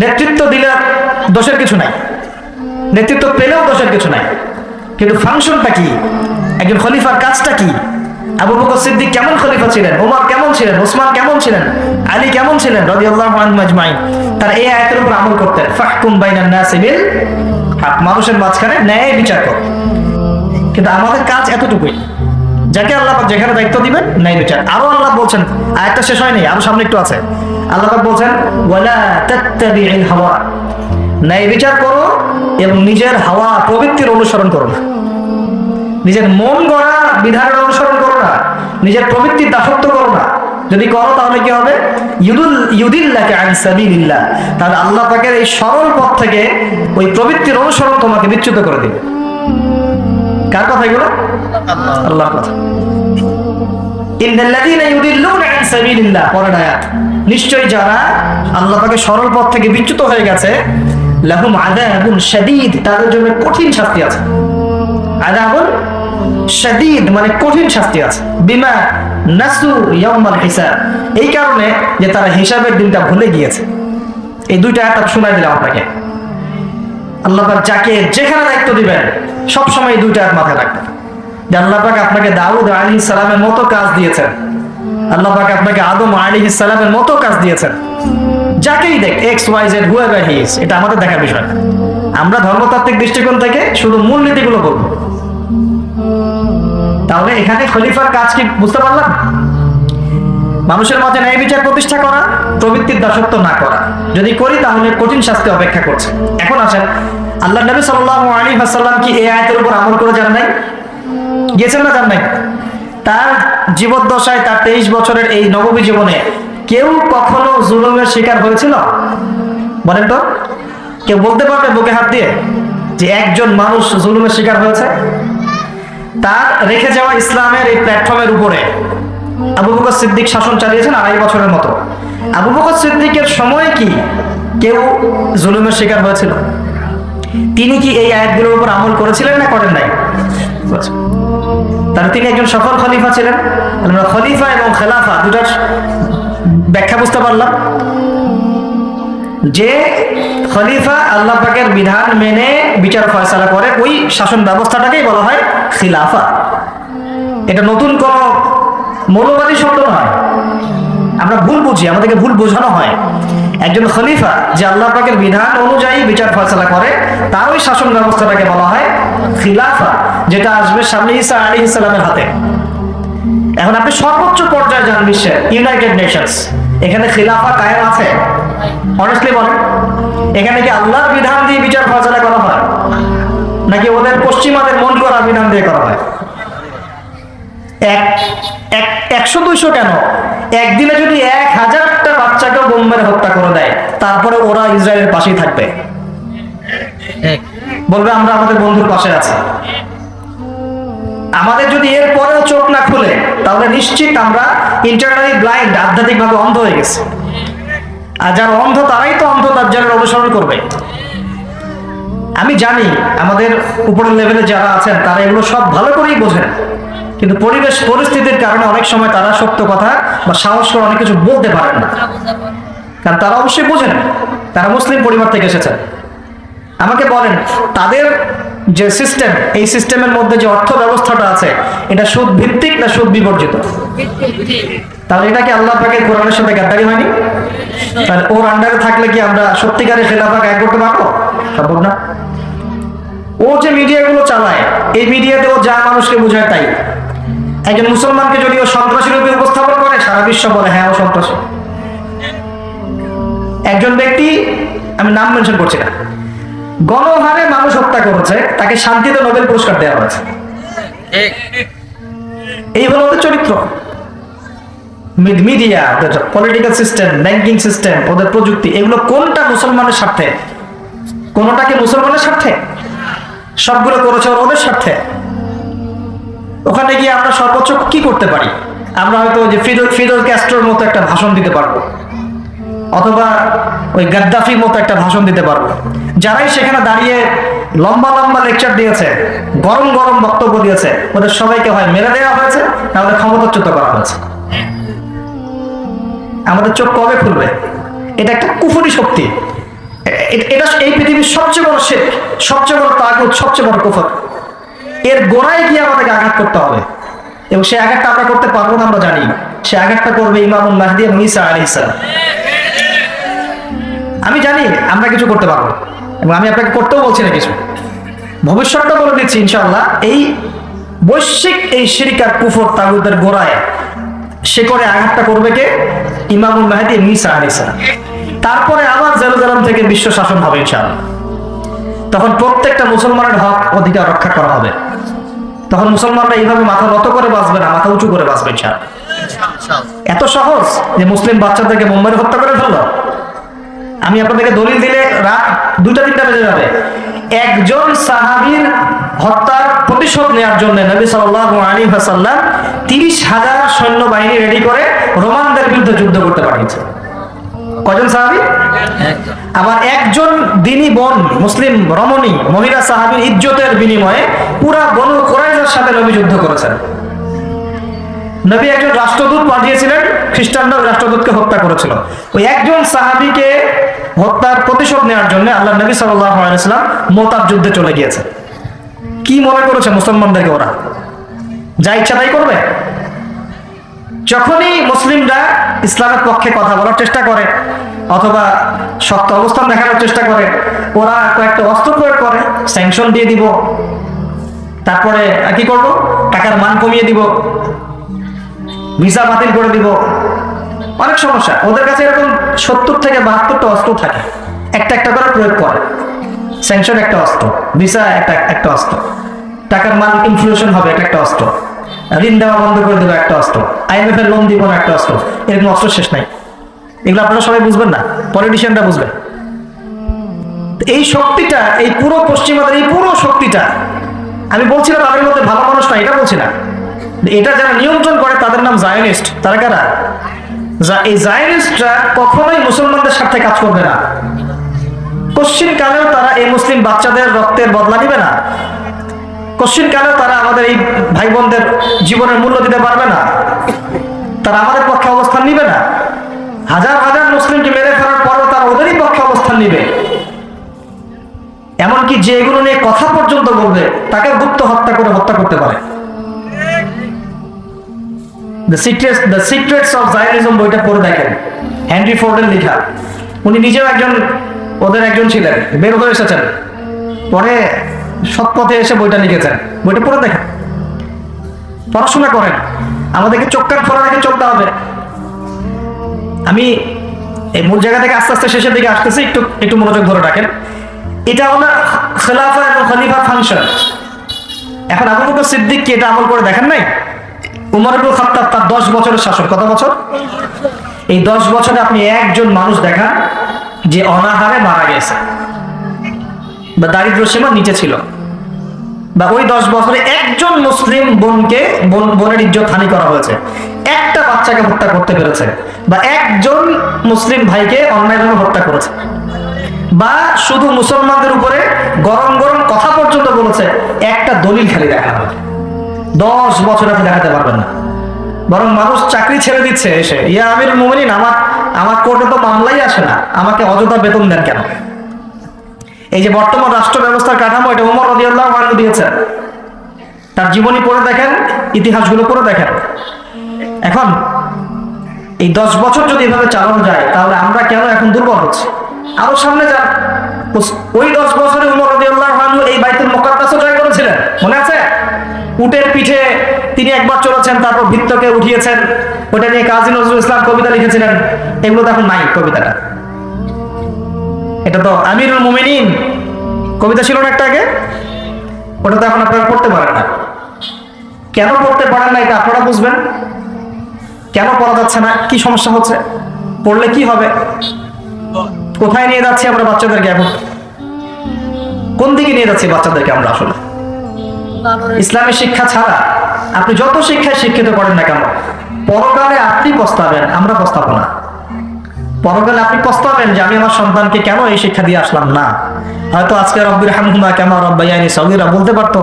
নেতৃত্ব দিলে দোষের কিছু নাই। নেতৃত্ব পেলেও দোষের কিছু নাই। কিন্তু ফাংশনটা কি? একজন খলিফার কাজটা কি? আবু বকর সিদ্দিক কেমন খলিফা ছিলেন? ওমর কেমন ছিলেন? ওসমান কেমন ছিলেন? আলী কেমন ছিলেন? রাদিয়াল্লাহু আনহু আজমাইন। তারা এই আয়াতের উপর আমল করতেন। ফাহকুম বাইনান নাসি বিল হক। মানুষের মাঝখানে ন্যায় বিচার কর। কিন্তু আমাদের কাজ এতটুকুই। যাকে আল্লাহ যেখানে দায়িত্ব দিবেন, ন্যায় বিচার। আরও আল্লাহ বলছেন, আয়াতটা শেষ হয়নি, আরও সামনে একটু আছে। আল্লাহ বলছেন হাওয়া। ন্যায় বিচার করো এবং নিজের হাওয়া প্রবৃত্তির অনুসরণ করো না। নিজের মন গড়া বিধানের অনুসরণ করো না। নিজের প্রবৃত্তির দাসত্ব করো না। যদি করো তাহলে কি হবে? তাহলে আল্লাহ পাকের এই সরল পথ থেকে ওই প্রবৃত্তির অনুসরণ তোমাকে বিচ্যুত করে দিবে। কার কথা এগুলো? আল্লাহর কথা। ইন্নাল্লাযীনা ইউদিল্লুনা নিশ্চয়ই যারা আল্লাহ পাকে সরল পথ থেকে বিচ্যুত হয়ে গেছে। লাহুম আযাবুন শাদীদ, তাদের জন্য কঠিন শাস্তি আছে। আযাবুন শাদীদ মানে কঠিন শাস্তি আছে। বিমা নাসু ইয়াউমাল হিসাব। এই কারণে যে তারা হিসাবের দিনটা ভুলে গিয়েছে। এই দুইটা আয়াত শোনাই দিলাম আপনাকে। আল্লাহ পাক যাকে যেখানে দায়িত্ব দিবেন সব সময় এই দুইটা আয়াত মাথায় রাখবেন। যে আল্লাহ পাক আপনাকে দাউদ আলী সালামের মতো কাজ দিয়েছেন। আল্লাহ পাক আপনাকে আদম আলী সালামের মতো কাজ দিয়েছেন। যাকেই দেখ X Y Z whoever he is এটা আমাদের দেখার বিষয় আমরা ধর্মতাত্ত্বিক দৃষ্টিকোণ থেকে শুধু মূলনীতিগুলো বলব। তাহলে এখানে খলিফার কাজ কি বুঝতে পারলাম? মানুষের মাঝে ন্যায় বিচার প্রতিষ্ঠা করা, প্রবৃত্তির দাসত্ব না করা। যদি করি, তাহলে কঠিন শাস্তি অপেক্ষা করছে। এখন আসেন আল্লাহ নবী সাল্লাল্লাহু আলাইহি ওয়াসাল্লাম কি এই আয়াতের উপর আমল করে জান নাই? গিয়েছেন না জান নাই? তার জীবদ্দশায় তার তেইশ বছরের এই নবমী জীবনে কেউ কখনো জুলুমের শিকার হয়েছিল? বলেন তো। কেউ বলতে পারবে বুকে হাত দিয়ে যে একজন মানুষ জুলুমের শিকার হয়েছে? তার রেখে যাওয়া ইসলামের এই প্ল্যাটফর্মের উপরে আবু বকর সিদ্দিক শাসন চালিয়েছেন আড়াই বছরের মতো। আবু বকর সিদ্দিকের সময় কি কেউ জুলুমের শিকার হয়েছিল? তিনি কি এই আয়াতগুলোর উপর আমল করেছিলেন না করেন নাই? তাহলে তিনি একজন সফল খলিফা ছিলেন। আমরা খলিফা এবং খেলাফা দুটার ব্যাখ্যা বুঝতে পারলাম। যে খলিফা আল্লাহ পাকের বিধান মেনে বিচার ফয়সালা করে, ওই শাসন ব্যবস্থাটাকেই বলা হয় খিলাফা। এটা নতুন কোন মৌলবাদী শব্দ নয়। আমরা ভুল বুঝি, আমাদেরকে ভুল বোঝানো হয়। একজন খলিফা যে আল্লাহ পাকের বিধান অনুযায়ী বিচার ফয়সালা করে, তার ওই শাসন ব্যবস্থাটাকে বলা হয় খিলাফা, যেটা আসবে সামনে ইসা আলী ইসলামের হাতে। এখন আপনি সর্বোচ্চ পর্যায়ে যান বিশ্বের ইউনাইটেড নেশনস এখানে খিলাফা কায়েম আছে? অনেস্টলি বলেন, এখানে কি আল্লাহর বিধান দিয়ে বিচার ফয়সালা করা হয়? নাকি ওদের পশ্চিমাদের মন করা বিধান দিয়ে করা হয়? এক, এক- একশো দুইশো কেন? একদিনে যদি এক হাজারটা বাচ্চাকে বোম মেরে হত্যা করে দেয় তারপরে ওরা ইসরায়েলের পাশেই থাকবে। বলবে আমরা আমাদের বন্ধুর পাশে আছি। আমাদের যদি এর পরেও চোখ না খুলে তাহলে নিশ্চিত আমরা ইন্টারনালি ব্লাইন্ড আধ্যাত্মিকভাবে অন্ধ হয়ে গেছি। আর যারা অন্ধ তারাই তো অন্ধ দাজ্জালের অনুসরণ করবে। আমি জানি আমাদের উপরের লেভেলে যারা আছেন তারা এগুলো সব ভালো করেই বোঝেন। কিন্তু পরিবেশ, পরিস্থিতির কারণে অনেক সময় তারা সত্য কথা বা সাহস করে অনেক কিছু বলতে পারেন না। কারণ তারা অবশ্যই বোঝেন, তারা মুসলিম পরিবার থেকে এসেছেন। আমাকে বলেন, তাদের যে সিস্টেম এই সিস্টেমের মধ্যে যে অর্থ ব্যবস্থাটা আছে, এটা সুদ ভিত্তিক না সুদ বিবর্জিত তাহলে এটা কি আল্লাহ পাকের কোরআনের সাথে গাদ্দারি হয়নি? তাহলে ওর আন্ডারে থাকলে কি আমরা সত্যিকারের খেলাফা গায়ে করতে পারব? সম্ভব না। ও যে মিডিয়াগুলো চালায়, এই মিডিয়াতে ও যা মানুষকে বোঝায় তাই। একজন মুসলমানকে যদি ও সন্ত্রাসী রূপে উপস্থাপন করে, সারা বিশ্ব বলে হ্যাঁ ও সন্ত্রাসী। একজন ব্যক্তি, আমি নাম মেনশন করছি না, গণহারে মানুষ হত্যা করেছে, তাকে শান্তিতে নোবেল পুরস্কার দেওয়া হয়েছে। এই হলো ওদের চরিত্র। Media political system banking system ওদের প্রযুক্তি, এগুলো কোনটা মুসলমানের স্বার্থে? কোনটাকে মুসলমানের স্বার্থে? সবগুলো করেছে ওদের স্বার্থে। ওখানে গিয়ে আমরা সর্বোচ্চ কি করতে পারি? আমরা হয়তো যে ফিদল ফিদল ক্যাস্ট্রোর মতো একটা ভাষণ দিতে পারব। অথবা ওই গাদ্দাফির মতো একটা ভাষণ দিতে পারব। যারাই সেখানে দাঁড়িয়ে লম্বা লম্বা লেকচার দিয়েছে, গরম গরম বক্তব্য দিয়েছে, ওদের সবাইকে হয় মেরে দেওয়া হয়েছে নাহলে ক্ষমতাচ্যুত করা হয়েছে। আমাদের চোখ কবে খুলবে? এটা একটা কুফুরি শক্তি। এটা এই পৃথিবীর সবচেয়ে বড় শেখ, সবচেয়ে বড় তাগুত, সবচেয়ে বড় কুফর। এর গোড়ায় গিয়ে আমাদেরকে আঘাত করতে হবে। এবং সে আঘাতটা আমরা করতে পারব না, আমরা জানি। সে আঘাতটা করবে ইমামুল মাহদি এবং ঈসা আলী ইসলাম আমি জানি আমরা কিছু করতে পারব এবং আমি আপনাকে করতেও বলছি না কিছু। ভবিষ্যৎটা বলে দিচ্ছি, ইনশাআল্লাহ, এই বৈশ্বিক এই শিরিকার কুফর তাগুদের গোড়ায় সে করে আঘাতটা করবে কে? ইমামুল মাহাদি মিসা আলিসা তারপরে আবার জেরুজালাম থেকে বিশ্ব শাসন হবে, ইনশাআল্লাহ। তখন প্রত্যেকটা মুসলমানের হক অধিকার রক্ষা করা হবে। তখন মুসলমানরা এইভাবে মাথা নত করে বাঁচবে না, মাথা উঁচু করে বাঁচবে ইনশাআল্লাহ। এত সহজ যে মুসলিম বাচ্চাদেরকে মুম্বাই হত্যা করে ফেলল। আমি আপনাদেরকে দলিল দিলে রাত দুটা তিনটা বেজে যাবে। একজন সাহাবীর হত্যার প্রতিশোধ নেওয়ার জন্য নবী সাল্লাল্লাহু আলাইহি ওয়াসাল্লাম তিরিশ হাজার সৈন্যবাহিনী রেডি করে রোমানদের বিরুদ্ধে যুদ্ধ করতে পাঠিয়েছে। কজন সাহাবী? আবার একজন দিনী বোন মুসলিম রমণী মহিলা সাহাবীর ইজ্জতের বিনিময়ে পুরা বনু কোরাইজার সাথে নবী যুদ্ধ করেছেন। নবী একজন রাষ্ট্রদূত পাঠিয়েছিলেন খ্রিস্টানরা রাষ্ট্রদূতকে হত্যা করেছিল। ওই একজন সাহাবীকে হত্যার প্রতিশোধ নেওয়ার জন্য আল্লাহ নবী সাল্লাম মোতাব যুদ্ধে চলে গিয়েছে। কি মনে করেছে মুসলমানদেরকে ওরা? যা ইচ্ছা তাই করবে? যখনই মুসলিমরা ইসলামের পক্ষে কথা বলার চেষ্টা করে, অথবা শক্ত অবস্থান দেখানোর চেষ্টা করে, ওরা কয়েকটা অস্ত্র প্রয়োগ করে স্যাংশন দিয়ে দিব। তারপরে কি করব? টাকার মান কমিয়ে দিব। ভিসা বাতিল করে দিব। অনেক সমস্যা। ওদের কাছে এরকম সত্তর থেকে বাহাত্তরটা অস্ত্র থাকে। একটা একটা করে প্রয়োগ করে। স্যাংশন একটা অস্ত্র, ভিসা একটা একটা অস্ত্র। টাকার মান ইনফ্লেশন হবে এটা একটা অস্ত্র। ঋণ দেওয়া বন্ধ করে দেবো একটা অস্ত্র। আইএমএফ এর লোন দিব না একটা অস্ত্র। এরকম অস্ত্র শেষ নাই। এগুলো আপনারা সবাই বুঝবেন না। পলিটিশিয়ানরা বুঝবে। এই শক্তিটা, এই পুরো পশ্চিমাদের, এই পুরো শক্তিটা, আমি বলছি না তাদের মধ্যে ভালো মানুষ না এটা বলছি না। এটা যারা নিয়ন্ত্রণ করে, তাদের নাম জায়নিস্ট তারা কারা? এই জায়নিস্টরা কখনোই মুসলমানদের সাথে কাজ করবে না। কশ্চিন কালেও তারা এই মুসলিম বাচ্চাদের রক্তের বদলা নিবে না। কশ্চিন কালেও তারা আমাদের এই ভাই বোনদের জীবনের মূল্য দিতে পারবে না? তারা আমাদের পক্ষে অবস্থান নিবে না। হাজার হাজার মুসলিমকে মেরে ফেলার পরও তারা ওদেরই পক্ষে অবস্থান নিবে। এমনকি যে এগুলো নিয়ে কথা পর্যন্ত বলবে, তাকে গুপ্ত হত্যা করে হত্যা করতে পারে। The secrets the secrets of Zionism বইটা পড়ে দেখেন। হেনরি ফোর্ডের লেখা। উনি নিজেও একজন, ওদের একজন ছিলেন, বের হয়ে এসেছেন। পরে সৎপথে এসে বইটা লিখেছেন। বইটা পড়ে দেখেন। পড়াশোনা করেন। আমাদেরকে চোখ কান খোলা রেখে চলতে হবে। আমি এই মূল জায়গা থেকে আস্তে আস্তে শেষের দিকে আসতেছি। একটু একটু মনোযোগ ধরে রাখেন। এটা হলো খেলাফা এবং খলিফা ফাংশন। এখন আবু বকর সিদ্দিক কি এটা আমল করে দেখেন নাই? উমর ইবনুল খাত্তাব তার দশ বছরের শাসন কত বছর? এই দশ বছরে আপনি একজন মানুষ দেখান যে অনাহারে মারা গেছে। বা দারিদ্র সীমার নিচে ছিল। বা ওই দশ বছরে একজন মুসলিম বোনকে বোনের ইজ্জত হানি করা হয়েছে। একটা বাচ্চাকে হত্যা করতে পেরেছে বা একজন মুসলিম ভাইকে অন্যায়ভাবে হত্যা করেছে। বা শুধু মুসলমানদের উপরে গরম গরম কথা পর্যন্ত বলেছে, একটা দলিল খালি দেখা হবে দশ বছর আপনি দেখাতে পারবেন না। বরং মানুষ চাকরি ছেড়ে দিচ্ছে এসে, ইয়া আমির মোমিনিন, আমার আমার কোর্টে তো মামলাই আসে না, আমাকে অযথা বেতন দেন কেন? এই যে বর্তমান রাষ্ট্র ব্যবস্থার কাঠামো, এটা উমর রদিয়াল্লাহ আনহু দিয়েছেন তার জীবনী পড়ে দেখেন, ইতিহাসগুলো পড়ে দেখেন। এখন, এই দশ বছর যদি এভাবে চালানো যায়, তাহলে আমরা কেন এখন দুর্বল হচ্ছি? আরও সামনে যান। ওই দশ বছরে উমর রদিয়াল্লাহ আনহু এই বাইতুল মোকাদ্দাসও জয় করেছিলেন, মনে আছে? উটের পিঠে তিনি একবার চলেছেন, তারপর ভিত্তকে উঠিয়েছেন। ওটা নিয়ে কাজী নজরুল ইসলাম কবিতা লিখেছিলেন। এগুলো তো এখন নাই কবিতাটা। এটা তো আমিরুল মুমিনিন। কবিতা ছিল না একটা আগে? ওটা তো এখন আপনারা পড়তে পারেন না। কেন পড়তে পারেন না এটা আপনারা বুঝবেন? কেন পড়া যাচ্ছে না? কি সমস্যা হচ্ছে? পড়লে কি হবে? কোথায় নিয়ে যাচ্ছি আমরা বাচ্চাদেরকে এখন? কোন দিকে নিয়ে যাচ্ছি বাচ্চাদেরকে আমরা আসলে? ইসলামের শিক্ষা ছাড়া আপনি যত শিক্ষায় শিক্ষিত করেন না কেন, পরকালে আপনি পস্তাবেন আমরা পস্তাবো না পরকালে আপনি পস্তাবেন যে আমি আমার সন্তানকে কেন এই শিক্ষা দিয়ে আসলাম? না। হয়তো আজকে রব্বির হামহুমা কেমন রব্বাইয়ানি সগিরা বলতে পারতো